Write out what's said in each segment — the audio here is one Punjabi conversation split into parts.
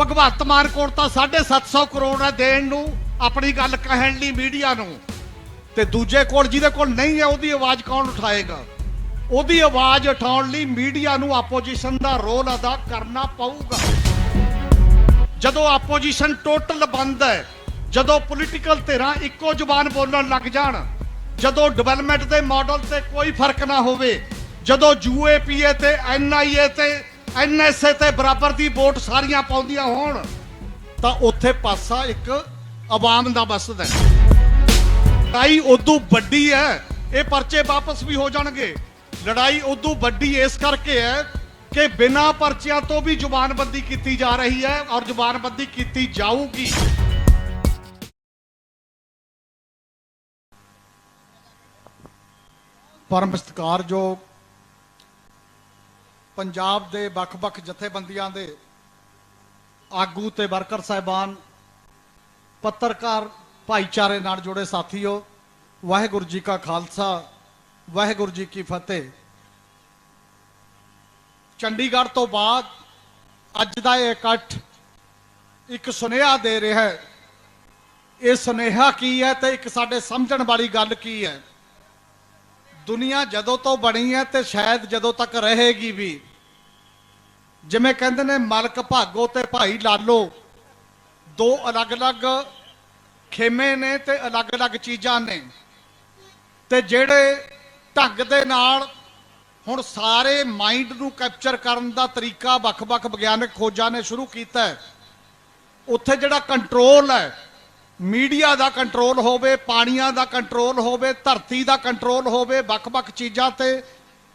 ਭਗਵੰਤ ਮਾਨ ਕੋਲ ਤਾਂ 750 ਕਰੋੜ ਹੈ ਦੇਣ ਨੂੰ, ਆਪਣੀ ਗੱਲ ਕਹਿਣ ਲਈ ਮੀਡੀਆ ਨੂੰ। ਤੇ ਦੂਜੇ ਕੋਲ ਜਿਹਦੇ ਕੋਲ ਨਹੀਂ ਹੈ, ਉਹਦੀ ਆਵਾਜ਼ ਕੌਣ ਉਠਾਏਗਾ? ਉਹਦੀ ਆਵਾਜ਼ ਉਠਾਉਣ ਲਈ ਮੀਡੀਆ ਨੂੰ ਆਪੋਜੀਸ਼ਨ ਦਾ ਰੋਲ ਅਦਾ ਕਰਨਾ ਪਊਗਾ। ਜਦੋਂ ਆਪੋਜੀਸ਼ਨ ਟੋਟਲ ਬੰਦ ਹੈ, ਜਦੋਂ ਪੋਲੀਟੀਕਲ ਧਿਰਾਂ ਇੱਕੋ ਜ਼ੁਬਾਨ ਬੋਲਣ ਲੱਗ ਜਾਣ, ਜਦੋਂ ਡਿਵੈਲਪਮੈਂਟ ਦੇ ਮਾਡਲ ਤੇ ਕੋਈ ਫ਼ਰਕ ਨਾ ਹੋਵੇ, ਜਦੋਂ ਯੂਏਪੀਏ ਤੇ ਐਨਆਈਏ ਤੇ ਐਨਐਸਏ ਤੇ ਬਰਾਬਰ ਦੀ ਵੋਟ ਸਾਰੀਆਂ ਪਾਉਂਦੀਆਂ ਹੋਣ, ਤਾਂ ਉੱਥੇ ਪਾਸਾ ਇੱਕ ਆਵਾਮ ਦਾ ਬਸਦਾ ਲੜਾਈ ਉਦੋਂ ਵੱਡੀ ਹੈ, ਇਹ ਪਰਚੇ ਵਾਪਸ ਵੀ ਹੋ ਜਾਣਗੇ। ਲੜਾਈ ਉਦੋਂ ਵੱਡੀ ਇਸ ਕਰਕੇ ਹੈ ਕਿ ਬਿਨਾਂ ਪਰਚਿਆਂ ਤੋਂ ਵੀ ਜ਼ੁਬਾਨਬੰਦੀ ਕੀਤੀ ਜਾ ਰਹੀ ਹੈ ਔਰ ਜ਼ੁਬਾਨਬੰਦੀ ਕੀਤੀ ਜਾਊਗੀ। ਪਰਮ ਸਤਕਾਰ ਜੋ ਪੰਜਾਬ ਦੇ ਵੱਖ-ਵੱਖ ਜਥੇਬੰਦੀਆਂ ਦੇ ਆਗੂ ਤੇ ਵਰਕਰ ਸਾਹਿਬਾਨ, ਪੱਤਰਕਾਰ ਭਾਈਚਾਰੇ ਨਾਲ ਜੁੜੇ ਸਾਥੀਓ, ਵਾਹਿਗੁਰੂ ਜੀ ਕਾ ਖਾਲਸਾ, ਵਾਹਿਗੁਰੂ ਜੀ ਕੀ ਫਤਿਹ। ਚੰਡੀਗੜ੍ਹ ਤੋਂ ਬਾਅਦ ਅੱਜ ਦਾ ਇਹ ਇਕੱਠ ਇੱਕ ਸੁਨੇਹਾ ਦੇ ਰਿਹਾ ਹੈ। ਇਹ ਸੁਨੇਹਾ ਕੀ ਹੈ ਤੇ ਇੱਕ ਸਾਡੇ ਸਮਝਣ ਵਾਲੀ ਗੱਲ ਕੀ ਹੈ? ਦੁਨੀਆ ਜਦੋਂ ਤੋਂ ਬਣੀ ਹੈ ਤੇ ਸ਼ਾਇਦ ਜਦੋਂ ਤੱਕ ਰਹੇਗੀ ਵੀ। ਜਿਵੇਂ ਕਹਿੰਦੇ ਨੇ, ਮਲਕ ਭਾਗੋ ਤੇ ਭਾਈ ਲਾਲੋ। ਦੋ ਅਲੱਗ-ਅਲੱਗ ਖੇਮੇ ਨੇ ਤੇ ਅਲੱਗ-ਅਲੱਗ ਚੀਜ਼ਾਂ ਨੇ। ਤੇ ਜਿਹੜੇ ਢੰਗ ਦੇ ਨਾਲ ਹੁਣ ਸਾਰੇ ਮਾਈਂਡ ਨੂੰ ਕੈਪਚਰ ਕਰਨ ਦਾ ਤਰੀਕਾ ਵੱਖ-ਵੱਖ ਵਿਗਿਆਨਕ ਖੋਜਾਂ ਨੇ ਸ਼ੁਰੂ ਕੀਤਾ ਹੈ। ਉੱਥੇ ਜਿਹੜਾ ਕੰਟਰੋਲ ਹੈ ਮੀਡੀਆ ਦਾ ਕੰਟਰੋਲ ਹੋਵੇ, ਪਾਣੀਆਂ ਦਾ ਕੰਟਰੋਲ ਹੋਵੇ, ਧਰਤੀ ਦਾ ਕੰਟਰੋਲ ਹੋਵੇ, ਵੱਖ-ਵੱਖ ਚੀਜ਼ਾਂ ਤੇ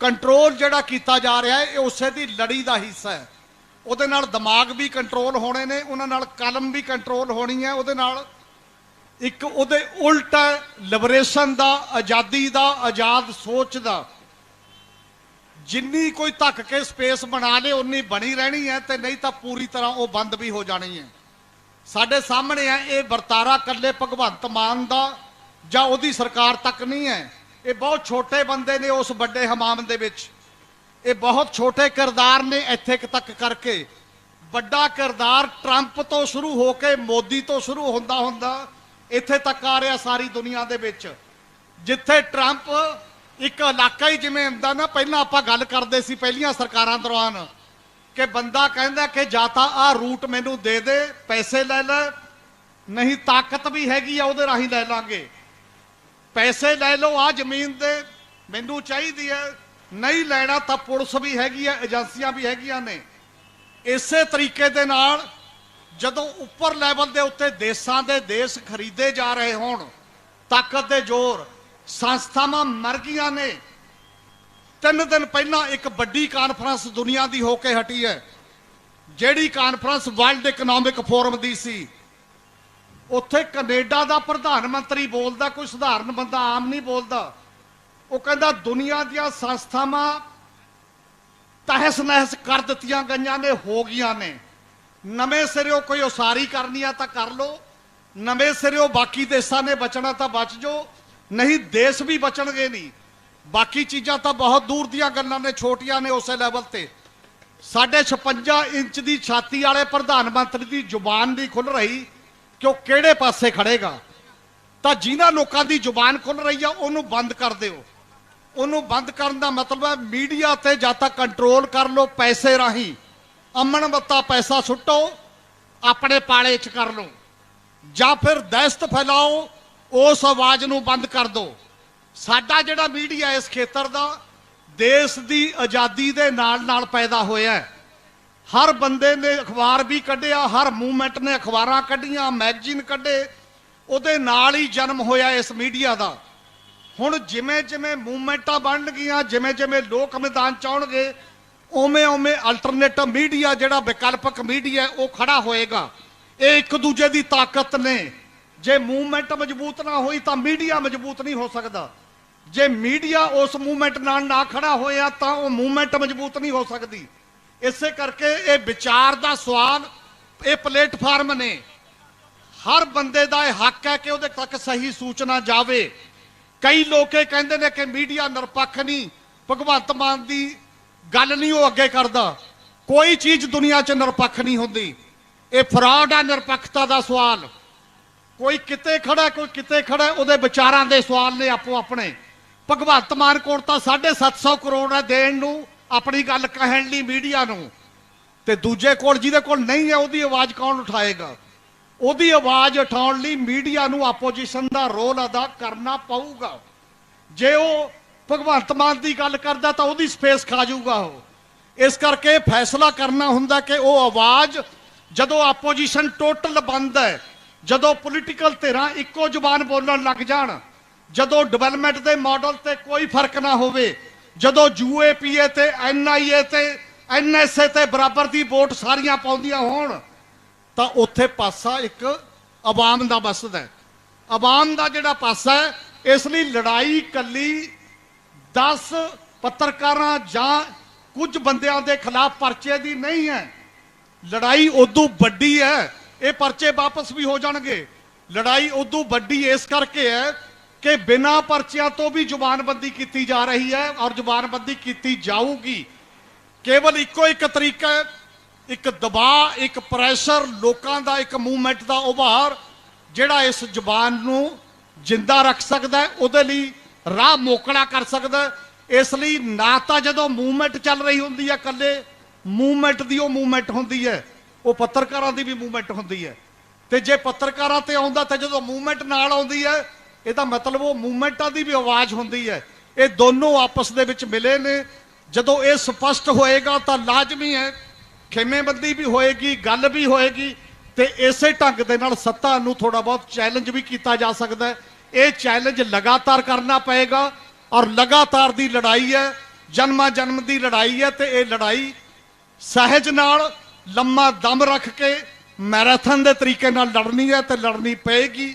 ਕੰਟਰੋਲ ਜਿਹੜਾ ਕੀਤਾ ਜਾ ਰਿਹਾ ਹੈ, ਇਹ ਉਸੇ ਦੀ ਲੜੀ ਦਾ ਹਿੱਸਾ ਹੈ। ਉਹਦੇ ਨਾਲ ਦਿਮਾਗ ਵੀ ਕੰਟਰੋਲ ਹੋਣੇ ਨੇ, ਉਹਨਾਂ ਨਾਲ ਕਲਮ ਵੀ ਕੰਟਰੋਲ ਹੋਣੀ ਹੈ, ਉਹਦੇ ਨਾਲ ਇੱਕ ਉਹਦੇ ਉਲਟ ਲਿਬਰੇਸ਼ਨ ਦਾ, ਆਜ਼ਾਦੀ ਦਾ, ਆਜ਼ਾਦ ਸੋਚ ਦਾ, ਜਿੰਨੀ ਕੋਈ ਧੱਕ ਕੇ ਸਪੇਸ ਬਣਾ ਲੇ ਉਨੀ ਬਣੀ ਰਹਿਣੀ ਹੈ ਤੇ ਨਹੀਂ ਤਾਂ ਪੂਰੀ ਤਰ੍ਹਾਂ ਉਹ ਬੰਦ ਵੀ ਹੋ ਜਾਣੀ ਹੈ। ਸਾਡੇ ਸਾਹਮਣੇ ਹੈ ਇਹ ਵਰਤਾਰਾ ਕੱਲੇ ਭਗਵੰਤ ਮਾਨ ਦਾ ਜਾਂ ਉਹਦੀ ਸਰਕਾਰ ਤੱਕ ਨਹੀਂ ਹੈ। ਇਹ ਬਹੁਤ ਛੋਟੇ ਬੰਦੇ ਨੇ ਉਸ ਵੱਡੇ ਹਮਾਮ ਦੇ ਵਿੱਚ। ਇਹ ਬਹੁਤ ਛੋਟੇ ਕਿਰਦਾਰ ਨੇ ਇੱਥੇ ਤੱਕ ਕਰਕੇ। ਵੱਡਾ ਕਿਰਦਾਰ ਟਰੰਪ ਤੋਂ ਸ਼ੁਰੂ ਹੋ ਕੇ ਮੋਦੀ ਤੋਂ ਸ਼ੁਰੂ ਹੁੰਦਾ ਹੁੰਦਾ ਇੱਥੇ ਤੱਕ ਆ ਰਿਹਾ ਸਾਰੀ ਦੁਨੀਆ ਦੇ ਵਿੱਚ। ਜਿੱਥੇ ਟਰੰਪ ਇੱਕ ਇਲਾਕਾ ਹੀ ਜਿਵੇਂ ਹੁੰਦਾ ਨਾ, ਪਹਿਲਾਂ ਆਪਾਂ ਗੱਲ ਕਰਦੇ ਸੀ ਪਹਿਲੀਆਂ ਸਰਕਾਰਾਂ ਦੌਰਾਨ। ਕਿ ਬੰਦਾ ਕਹਿੰਦਾ ਕਿ ਜਾਂ ਤਾਂ ਆਹ ਰੂਟ ਮੈਨੂੰ ਦੇ ਦੇ, ਪੈਸੇ ਲੈ ਲੈ, ਨਹੀਂ ਤਾਕਤ ਵੀ ਹੈਗੀ ਆ ਉਹਦੇ ਰਾਹੀਂ ਲੈ ਲਾਂਗੇ। ਪੈਸੇ ਲੈ ਲਓ ਆ ਜ਼ਮੀਨ ਦੇ, ਮੈਨੂੰ ਚਾਹੀਦੀ ਹੈ। ਨਹੀਂ ਲੈਣਾ ਤਾਂ ਪੁਲਿਸ ਵੀ ਹੈਗੀ ਹੈ ਏਜੰਸੀਆਂ ਵੀ ਹੈਗੀਆਂ ਨੇ। ਇਸੇ ਤਰੀਕੇ ਦੇ ਨਾਲ ਜਦੋਂ ਉੱਪਰ ਲੈਵਲ ਦੇ ਉੱਤੇ ਦੇਸ਼ਾਂ ਦੇ ਦੇਸ਼ ਖਰੀਦੇ ਜਾ ਰਹੇ ਹੋਣ, ਤਾਕਤ ਦੇ ਜ਼ੋਰ, ਸੰਸਥਾਵਾਂ ਮਰ ਗਈਆਂ ਨੇ। ਤਿੰਨ ਦਿਨ ਪਹਿਲਾਂ ਇੱਕ ਵੱਡੀ ਕਾਨਫਰੰਸ ਦੁਨੀਆ ਦੀ ਹੋ ਕੇ ਹਟੀ ਹੈ। ਜਿਹੜੀ ਕਾਨਫਰੰਸ ਵਰਲਡ ਇਕਨੋਮਿਕ ਫੋਰਮ ਦੀ ਸੀ। ਉੱਥੇ ਕੈਨੇਡਾ ਦਾ ਪ੍ਰਧਾਨ ਮੰਤਰੀ ਬੋਲਦਾ, ਕੋਈ ਸਧਾਰਨ ਬੰਦਾ ਆਮ ਨਹੀਂ ਬੋਲਦਾ। ਉਹ ਕਹਿੰਦਾ, ਦੁਨੀਆ ਦੀਆਂ ਸੰਸਥਾਵਾਂ ਤਹਿਸ ਨਹਿਸ ਕਰ ਦਿੱਤੀਆਂ ਗਈਆਂ ਨੇ, ਹੋ ਗਈਆਂ ਨੇ। ਨਵੇਂ ਸਿਰਿਓਂ ਕੋਈ ਉਸਾਰੀ ਕਰਨੀ ਆ ਤਾਂ ਕਰ ਲੋ ਨਵੇਂ ਸਿਰਿਓਂ ਬਾਕੀ ਦੇਸ਼ਾਂ ਨੇ ਬਚਣਾ ਤਾਂ ਬਚ ਜੋ ਨਹੀਂ, ਦੇਸ਼ ਵੀ ਬਚਣਗੇ ਨਹੀਂ। ਬਾਕੀ ਚੀਜ਼ਾਂ ਤਾਂ ਬਹੁਤ ਦੂਰ ਦੀਆਂ ਗੱਲਾਂ ਨੇ, ਛੋਟੀਆਂ ਨੇ ਉਸੇ ਲੈਵਲ ਤੇ। ਸਾਡੇ 56 ਇੰਚ ਦੀ ਛਾਤੀ ਵਾਲੇ ਪ੍ਰਧਾਨ ਮੰਤਰੀ ਦੀ ਜ਼ੁਬਾਨ ਨਹੀਂ ਖੁੱਲ ਰਹੀ ਕਿ ਉਹ ਕਿਹੜੇ ਪਾਸੇ ਖੜੇਗਾ। ਤਾਂ ਜਿਨ੍ਹਾਂ ਲੋਕਾਂ ਦੀ ਜ਼ੁਬਾਨ ਖੁੱਲ ਰਹੀ ਆ, ਉਹਨੂੰ ਬੰਦ ਕਰ ਦਿਓ। ਉਹਨੂੰ ਬੰਦ ਕਰਨ ਦਾ ਮਤਲਬ ਹੈ ਮੀਡੀਆ ਤੇ ਜਾਂ ਤਾਂ ਕੰਟਰੋਲ ਕਰ ਲਓ ਪੈਸੇ ਰਾਹੀਂ। ਅਮਨ ਬੱਤਾ ਪੈਸਾ ਸੁੱਟੋ, ਆਪਣੇ ਪਾਲੇ 'ਚ ਕਰ ਲਓ। ਜਾਂ ਫਿਰ ਦਹਿਸ਼ਤ ਫੈਲਾਓ, ਉਸ ਆਵਾਜ਼ ਨੂੰ ਬੰਦ ਕਰ ਦਿਓ। ਸਾਡਾ ਜਿਹੜਾ ਮੀਡੀਆ ਇਸ ਖੇਤਰ ਦਾ ਦੇਸ਼ ਦੀ ਆਜ਼ਾਦੀ ਦੇ ਨਾਲ ਨਾਲ ਪੈਦਾ ਹੋਇਆ ਹਰ ਬੰਦੇ ਨੇ ਅਖਬਾਰ ਵੀ ਕੱਢਿਆ, ਹਰ ਮੂਵਮੈਂਟ ਨੇ ਅਖਬਾਰਾਂ ਕੱਢੀਆਂ, ਮੈਗਜ਼ੀਨ ਕੱਢੇ, ਉਹਦੇ ਨਾਲ ਹੀ ਜਨਮ ਹੋਇਆ ਇਸ ਮੀਡੀਆ ਦਾ। ਹੁਣ ਜਿਵੇਂ ਜਿਵੇਂ ਮੂਵਮੈਂਟਾਂ ਬਣਨਗੀਆਂ ਜਿਵੇਂ ਜਿਵੇਂ ਲੋਕ ਮੈਦਾਨ ਚ ਆਉਣਗੇ, ਉਵੇਂ ਓਵੇਂ ਅਲਟਰਨੇਟਿਵ ਮੀਡੀਆ ਜਿਹੜਾ ਵਿਕਲਪਕ ਮੀਡੀਆ ਉਹ ਖੜਾ ਹੋਏਗਾ। ਇਹ ਇੱਕ ਦੂਜੇ ਦੀ ਤਾਕਤ ਨੇ। ਜੇ ਮੂਵਮੈਂਟ ਮਜ਼ਬੂਤ ਨਾ ਹੋਈ ਤਾਂ ਮੀਡੀਆ ਮਜ਼ਬੂਤ ਨਹੀਂ ਹੋ ਸਕਦਾ। ਜੇ ਮੀਡੀਆ ਉਸ ਮੂਵਮੈਂਟ ਨਾਲ ਨਾ ਖੜਾ ਹੋਇਆ ਤਾਂ ਉਹ ਮੂਵਮੈਂਟ ਮਜ਼ਬੂਤ ਨਹੀਂ ਹੋ ਸਕਦੀ। ਇਸੇ ਕਰਕੇ ਇਹ ਵਿਚਾਰ ਦਾ ਸਵਾਲ ਇਹ ਪਲੇਟਫਾਰਮ ਨੇ। ਹਰ ਬੰਦੇ ਦਾ ਇਹ ਹੱਕ ਹੈ ਕਿ ਉਹਦੇ ਤੱਕ ਸਹੀ ਸੂਚਨਾ ਜਾਵੇ। ਕਈ ਲੋਕ ਇਹ ਕਹਿੰਦੇ ਨੇ ਕਿ ਮੀਡੀਆ ਨਿਰਪੱਖ ਨਹੀਂ, ਭਗਵੰਤ ਮਾਨ ਦੀ ਗੱਲ ਨਹੀਂ ਉਹ ਅੱਗੇ ਕਰਦਾ। ਕੋਈ ਚੀਜ਼ ਦੁਨੀਆ 'ਚ ਨਿਰਪੱਖ ਨਹੀਂ ਹੁੰਦੀ। ਇਹ ਫਰਾਡ ਆ ਨਿਰਪੱਖਤਾ ਦਾ ਸਵਾਲ। ਕੋਈ ਕਿਤੇ ਖੜਾ, ਕੋਈ ਕਿਤੇ ਖੜਾ, ਉਹਦੇ ਵਿਚਾਰਾਂ ਦੇ ਸਵਾਲ ਨੇ ਆਪੋ ਆਪਣੇ ਭਗਵੰਤ ਮਾਨ ਕੋਲ ਤਾਂ 750 ਕਰੋੜ ਹੈ ਦੇਣ ਨੂੰ, ਆਪਣੀ ਗੱਲ ਕਹਿਣ ਲਈ ਮੀਡੀਆ ਨੂੰ। ਤੇ ਦੂਜੇ ਕੋਲ ਜਿਹਦੇ ਕੋਲ ਨਹੀਂ ਹੈ, ਉਹਦੀ ਆਵਾਜ਼ ਕੌਣ ਉਠਾਏਗਾ? ਉਹਦੀ ਆਵਾਜ਼ ਉਠਾਉਣ ਲਈ ਮੀਡੀਆ ਨੂੰ ਆਪੋਜੀਸ਼ਨ ਦਾ ਰੋਲ ਅਦਾ ਕਰਨਾ ਪਊਗਾ। ਜੇ ਉਹ ਭਗਵੰਤ ਮਾਨ ਦੀ ਗੱਲ ਕਰਦਾ ਤਾਂ ਉਹਦੀ ਸਪੇਸ ਖਾ ਜਾਊਗਾ ਉਹ। ਇਸ ਕਰਕੇ ਫੈਸਲਾ ਕਰਨਾ ਹੁੰਦਾ ਕਿ ਉਹ ਆਵਾਜ਼ ਜਦੋਂ ਆਪੋਜੀਸ਼ਨ ਟੋਟਲ ਬੰਦ ਹੈ, ਜਦੋਂ ਪੋਲੀਟੀਕਲ ਧਿਰਾਂ ਇੱਕੋ ਜ਼ੁਬਾਨ ਬੋਲਣ ਲੱਗ ਜਾਣ ਜਦੋਂ ਡਿਵੈਲਪਮੈਂਟ ਦੇ ਮਾਡਲ ਤੇ ਕੋਈ ਫ਼ਰਕ ਨਾ ਹੋਵੇ, ਜਦੋਂ ਯੂਏਪੀਏ ਤੇ ਐਨਆਈਏ ਤੇ ਐਨਐਸਏ ਤੇ ਬਰਾਬਰ ਦੀ ਵੋਟ ਸਾਰੀਆਂ ਪਾਉਂਦੀਆਂ ਹੋਣ, ਤਾਂ ਉੱਥੇ ਪਾਸਾ ਇੱਕ ਆਵਾਮ ਦਾ ਮਸਦ ਹੈ। ਆਵਾਮ ਦਾ ਜਿਹੜਾ ਪਾਸਾ ਹੈ, ਇਸ ਲਈ ਲੜਾਈ ਕੱਲੀ 10 ਪੱਤਰਕਾਰਾਂ ਜਾਂ ਕੁਝ ਬੰਦਿਆਂ ਦੇ ਖਿਲਾਫ ਪਰਚੇ ਦੀ ਨਹੀਂ ਹੈ। ਲੜਾਈ ਉਦੋਂ ਵੱਡੀ ਹੈ, ਇਹ ਪਰਚੇ ਵਾਪਸ ਵੀ ਹੋ ਜਾਣਗੇ। ਲੜਾਈ ਉਦੋਂ ਵੱਡੀ ਇਸ ਕਰਕੇ ਹੈ ਕਿ ਬਿਨਾਂ ਪਰਚਿਆਂ ਤੋਂ ਵੀ ਜ਼ੁਬਾਨਬੰਦੀ ਕੀਤੀ ਜਾ ਰਹੀ ਹੈ ਔਰ ਜ਼ੁਬਾਨਬੰਦੀ ਕੀਤੀ ਜਾਊਗੀ ਕੇਵਲ ਇੱਕੋ ਇੱਕ ਤਰੀਕਾ ਹੈ, ਇੱਕ ਦਬਾਅ, ਇੱਕ ਪ੍ਰੈਸ਼ਰ, ਲੋਕਾਂ ਦਾ ਇੱਕ ਮੂਵਮੈਂਟ ਦਾ ਉਭਾਰ, ਜਿਹੜਾ ਇਸ ਜ਼ੁਬਾਨ ਨੂੰ ਜਿੰਦਾ ਰੱਖ ਸਕਦਾ ਹੈ, ਉਹਦੇ ਲਈ ਰਾਹ ਮੋਕਣਾ ਕਰ ਸਕਦਾ ਹੈ। ਇਸ ਲਈ ਨਾ ਤਾਂ ਜਦੋਂ ਮੂਵਮੈਂਟ ਚੱਲ ਰਹੀ ਹੁੰਦੀ ਹੈ ਇਕੱਲੇ, ਮੂਵਮੈਂਟ ਦੀ ਉਹ ਮੂਵਮੈਂਟ ਹੁੰਦੀ ਹੈ, ਉਹ ਪੱਤਰਕਾਰਾਂ ਦੀ ਵੀ ਮੂਵਮੈਂਟ ਹੁੰਦੀ ਹੈ ਤੇ ਜੇ ਪੱਤਰਕਾਰਾਂ ਤੇ ਆਉਂਦਾ ਤਾਂ ਜਦੋਂ ਮੂਵਮੈਂਟ ਨਾਲ ਆਉਂਦੀ ਹੈ ਇਹਦਾ ਮਤਲਬ ਉਹ ਮੂਵਮੈਂਟਾਂ ਦੀ ਵੀ ਆਵਾਜ਼ ਹੁੰਦੀ ਹੈ। ਇਹ ਦੋਨੋਂ ਆਪਸ ਦੇ ਵਿੱਚ ਮਿਲੇ ਨੇ। ਜਦੋਂ ਇਹ ਸਪਸ਼ਟ ਹੋਏਗਾ ਤਾਂ ਲਾਜ਼ਮੀ ਹੈ। ਖੇਮੇਬੰਦੀ ਵੀ ਹੋਏਗੀ, ਗੱਲ ਵੀ ਹੋਏਗੀ ਤੇ ਇਸੇ ਢੰਗ ਦੇ ਨਾਲ ਸੱਤਾ ਨੂੰ ਥੋੜਾ ਬਹੁਤ ਚੈਲੰਜ ਵੀ ਕੀਤਾ ਜਾ ਸਕਦਾ ਹੈ। ਇਹ ਚੈਲੰਜ ਲਗਾਤਾਰ ਕਰਨਾ ਪਏਗਾ ਔਰ ਲਗਾਤਾਰ ਦੀ ਲੜਾਈ ਹੈ ਜਨਮਾਂ ਜਨਮ ਦੀ ਲੜਾਈ ਹੈ ਤੇ ਇਹ ਲੜਾਈ ਸਹਿਜ ਨਾਲ ਲੰਮਾ ਦਮ ਰੱਖ ਕੇ ਮੈਰਾਥਨ ਦੇ ਤਰੀਕੇ ਨਾਲ ਲੜਨੀ ਹੈ ਤੇ ਲੜਨੀ ਪਏਗੀ।